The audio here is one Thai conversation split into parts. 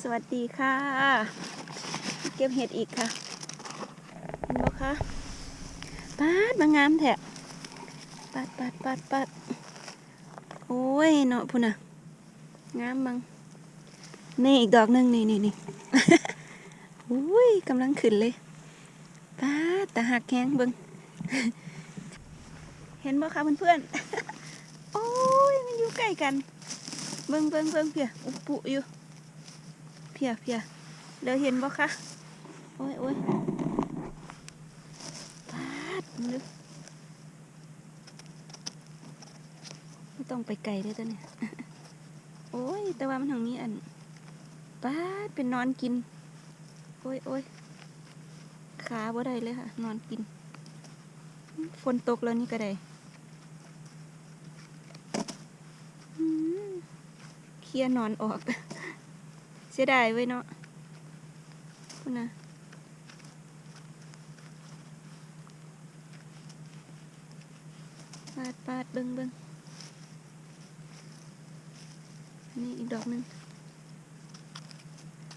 สวัสดีค่ะ เก็บเห็ดอีกค่ะเห็นบ่คะปาดมางามแท้ปัดปัดปัดปัดโอ้ยเนาะพุ่นน่ะ งามบัง นี่อีกดอกหนึ่งนี่นี่นี่อุ้ยกำลังขึ้นเลยปาดแต่หักแข้งบิงเห็นบ่คะเพื่อนๆโอ้ยมันอยู่ใกล้กัน เบิงเบิงเบิงเพียอุบปุอยู่ พียเพียเดี๋ยวเห็นบ่คะโอ้ยโอ้ยปาดนึกไม่ต้องไปไกลเลยตัวเนี่ยโอ้ย แต่ว่ามันทางนี้อันปาดเป็นนอนกิน โอ้ยโอ้ยขาบ่ได้เลยค่ะ นอนกิน ฝนตกแล้วนี่ก็ได้เคลียนอนออก เสียดายไว้ยเนาะคุณนะปาดปาดเบิ้งเบิ้งอันนี่อีกดอกหนึ่ง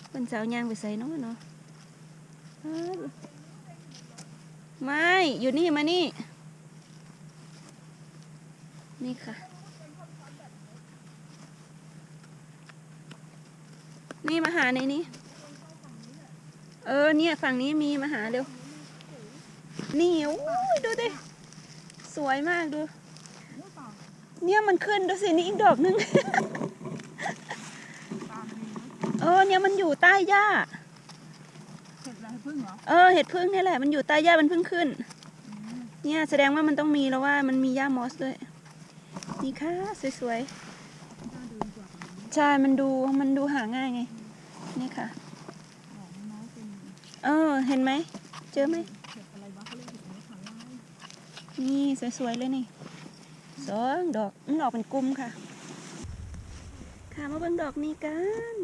เป็นสาวยางไปใส่เนาะเนาะไม่ อยู่นี่มานี่ นี่ค่ะ นี่มาหาในนี้ เออเนี่ยฝั่งนี้มีมาหาเร็ว นี่โอ้ยดูดิ สวยมากดู เนี่ยมันขึ้นดูสินี่อีกดอกหนึง เออเนี่ยมันอยู่ใต้หญ้า เห็ดอะไรพึ่งเหรอ เออเห็ดพึ่งนี่แหละมันอยู่ใต้หญ้ามันเพิ่งขึ้น เนี่ยแสดงว่ามันต้องมีแล้วว่ามันมีหญ้ามอสด้วย นี่ค่ะสวยน่าดูกว่าๆ ใช่มันดูมันดูหาง่ายไง นี่ค่ะ เออ เห็นไหม เจอไหมเห็ดอะไรวะเขาเรียนี่สวยๆเลยนี่สองดอก มันออกเป็นกลุ่มค่ะ ค่ะมาเบิ่งดอกนี้กัน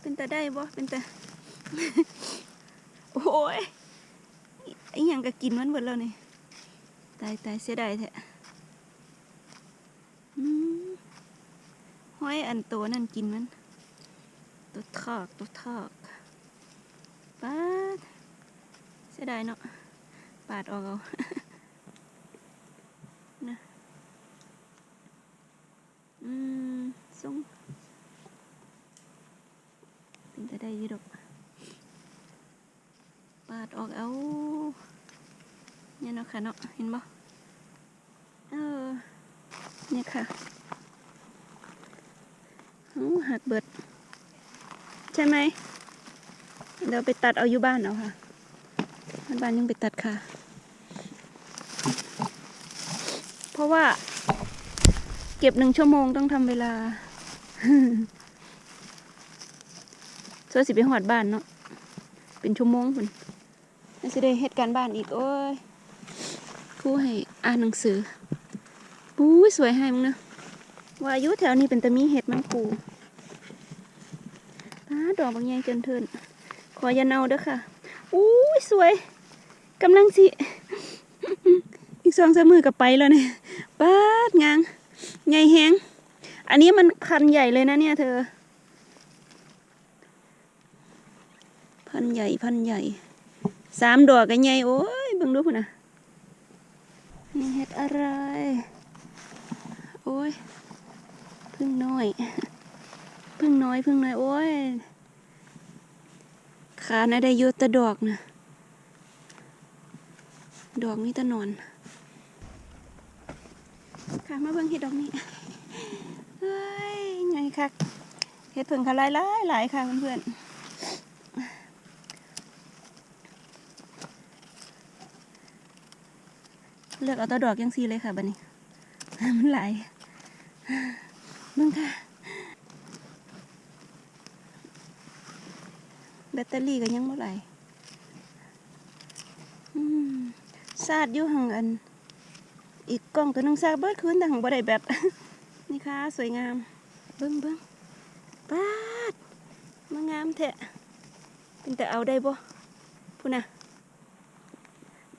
เป็นแตาได้บ่เป็นแตาโอ้ยไอ้หยังก็กินมันหมดแล้วนี่ ตายตายเสียดายแท้อืมห้ อยอันโตนั่นกินมัน ตัวทอกตัวทอกปาดเสียดายเนาะปาดออกเอานะอืมส่งเป็นแต่ได้ยี่ดอกปาดออกเอาเนี่ยเนาะค่ะเนาะเห็นบ่เออเนี่ยค่ะ หักเบิด ใช่ไหมเดี๋ยวไปตัดเอาอยู่บ้านเอาค่ะบ้านยังไปตัดค่ะ เพราะว่า เก็บหนึ่งชั่วโมงต้องทำเวลาเสื้อสิไปหอดบ้านเนาะเป็นชั่วโมงคุณน่าจะได้เหตุการบ้านอีก โอ้ยครูให้อ่านหนังสือปุ้ยสวยให้มึงเนาะว่าอายุแถวนี้เป็นตะมีเห็ดมันกู ดอกบางใหญ่จนเทินขออยาเนาเด้อค่ะอุ้ยสวยกำลังสิ อีกสองสามมือกับไปแล้วเนี่ยป้าดงางใหญ่แหงอันนี้มันพันใหญ่เลยนะเนี่ยเธอ พันใหญ่พันใหญ่สามดอกกันใหญ่โอ้ยเบิ่งดูพุ่นนะนี่เห็ดอะไร โอ้ยพึ่งน้อย พึ่งน้อยพึ่งน้อยโอ้ย ขาน่ะได้ยุตะดอกนะดอกมีแตะนอนค่ะมาเบิ่งเห็ดดอกนี้เฮ้ยไงคักเห็ดเพิ่งเขาหลายหลายหลายค่ะเพื่อนๆเลือกเอาตะดอกยังซีเลยค่ะบัดนี้มันหลายเบิ่งค่ะ บตเตอรี่ก็ยังบ่ไหลายอืมซาดอยู่ห่างอัน อีกกล้องตัวนึงซาเบิดคืนแต่ของบ่ได้แบตนี่ค่ะ สวยงามเบิ้งเบิ้งปาดมางามแท้เป็นแต่เอาได้บ่พูดนะ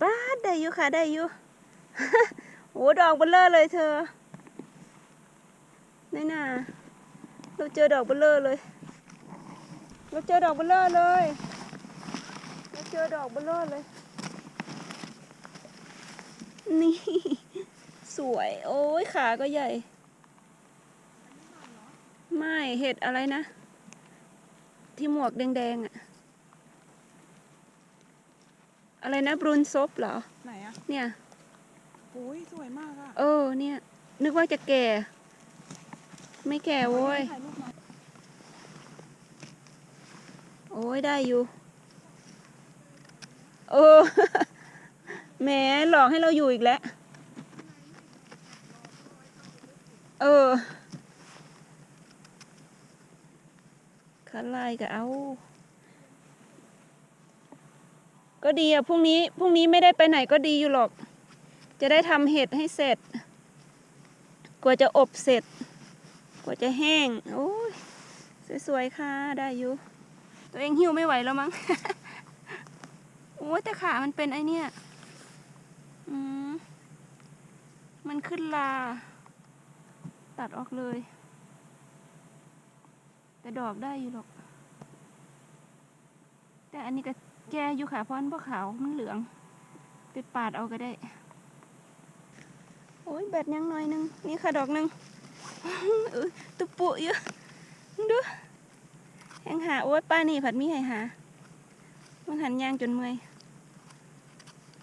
ปาดได้อยู่ค่ะ ได้อยู่โอ้ดอกเบลเลอเลยเธอนี่น่ะเราเจอดอกเบลเลอเลย เราเจอดอกเบลเลอร์เลยเราเจอดอกเบลเลอร์เลย นี่ สวย โอ้ยขาก็ใหญ่ ไม่เห็ดอะไรนะ ที่หมวกแดงๆอะอะไรนะบรูนซบเหรอ ไหนอะเนี่ยโอ้ยสวยมากอะเออเนี่ย นึกว่าจะแก่ ไม่แก่โว้ยถ่ายรูปหน่อย โอ้ยได้อยู่เออแหมหลอกให้เราอยู่อีกแล้ว เออคันไล่ก็เอา ก็ดีอะพรุ่งนี้พรุ่งนี้ไม่ได้ไปไหนก็ดีอยู่หรอก จะได้ทำเห็ดให้เสร็จ กว่าจะอบเสร็จ กว่าจะแห้ง โอ้ย สวยๆ ค่ะ ได้อยู่ ตัวเองหิวไม่ไหวแล้วมั้ง โอ้ยแต่ขามันเป็นไอเนี่ย อืม มันขึ้นลา ตัดออกเลย แต่ดอกได้อยู่หรอก แต่อันนี้ก็แก่อยู่ค่ะเพราะมันบ่ขาวมันเหลือง ไปปาดเอาก็ได้ โอ้ยแบดยังหน่อยหนึง นี่ค่ะดอกหนึงเออตุปุเยอะดู หาโอ้ยป้านี่ผัดมีให้หามันหันยางจนเมื่อย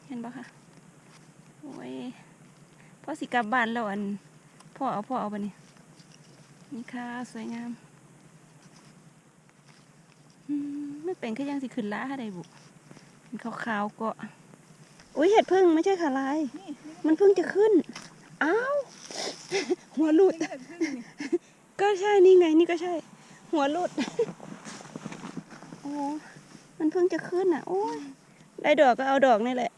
เห็นปะคะโอ้ยพ่อสิกลับบ้านแล้วอันพ่อเอาพ่อเอาไปนี่นี่ค่ะสวยงามอืมไม่เป็นแค่ยังสิขึ้นล้าค่ะไดบุเป็นขาวๆก็อุ้ยเห็ดพึ่งไม่ใช่ขาลายนี่นี่มันเพิ่งจะขึ้นอ้าวหัวหลุดก็ใช่นี่ไงนี่ก็ใช่ หัวหลุด อ้มันเพิ่งจะขึ้นอะ โอ้ยได้ดอกก็เอาดอกนี่แหละ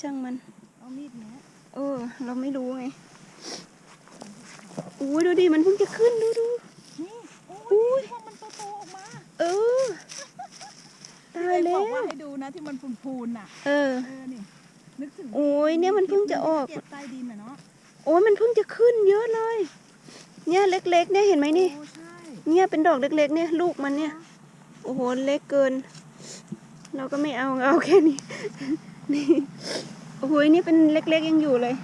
ช่างมันเอามีดเนี้ยเออ เราไม่รู้ไงโอ้ยดูดิมันเพิ่งจะขึ้นดูดูนี่โอ้ยที่ว่ามันโตๆออกมา เออตายที่แล้บวอกว่าให้ดูนะที่มันพูนๆน่ะ เออเออนี่นึกถึงโอ้ยเนี่ยมันเพิ่งจะออกเก็บใต้ดินน่ะเนาะโอ้ยมันเพิ่งจะขึ้นเยอะเลย เนี่ยเล็กๆเนี่ยเห็นไหมนี่โอ้ใช่เนี่ยเป็นดอกเล็กๆ เนี่ยลูกมันเนี่ย โอ้โห เล็กเกิน เราก็ไม่เอาเอาแค่นี้ นี่ โอ้โห นี่เป็นเล็กๆยังอยู่เลย